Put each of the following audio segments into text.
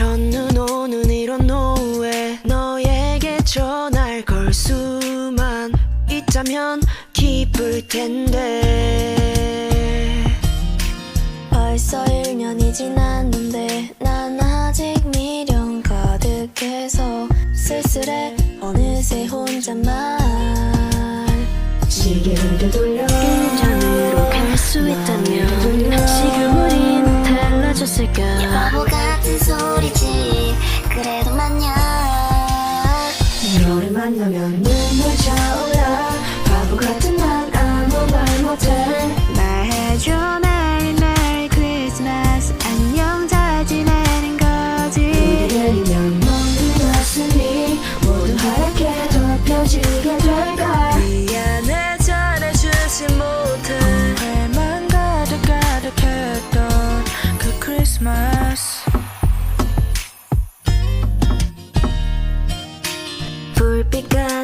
첫눈 오는 이런 노후에 너에게 전할 걸 수만 있다면 기쁠 텐데. 벌써 1년이 지났는데 난 아직 미련 가득해서 쓸쓸해. 어느새 혼잣말. 시계 흔들 돌려 만나면 눈물 차올라. 바보 같은 난 아무 말 못해.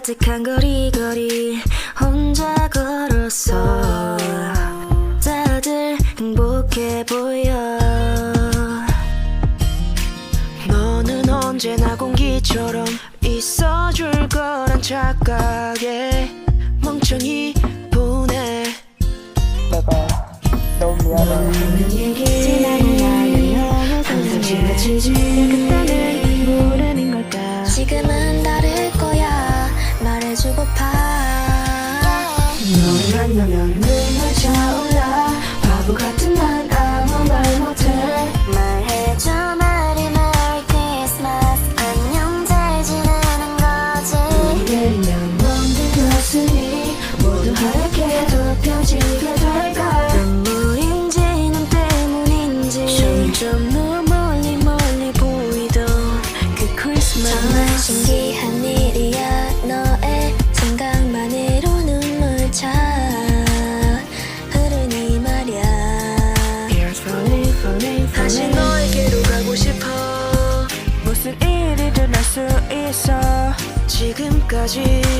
따뜻한 거리 거리. 혼자 걸었어 다들 행복해 보여. 너는 언제나 공기처럼 있어줄 거란 착각에 멍청이 보내. 내가 너무 미안해. 지나는 나의 너의 항상 지나치지. 너면 눈물 차올라. 바보 같은 나 지금까지.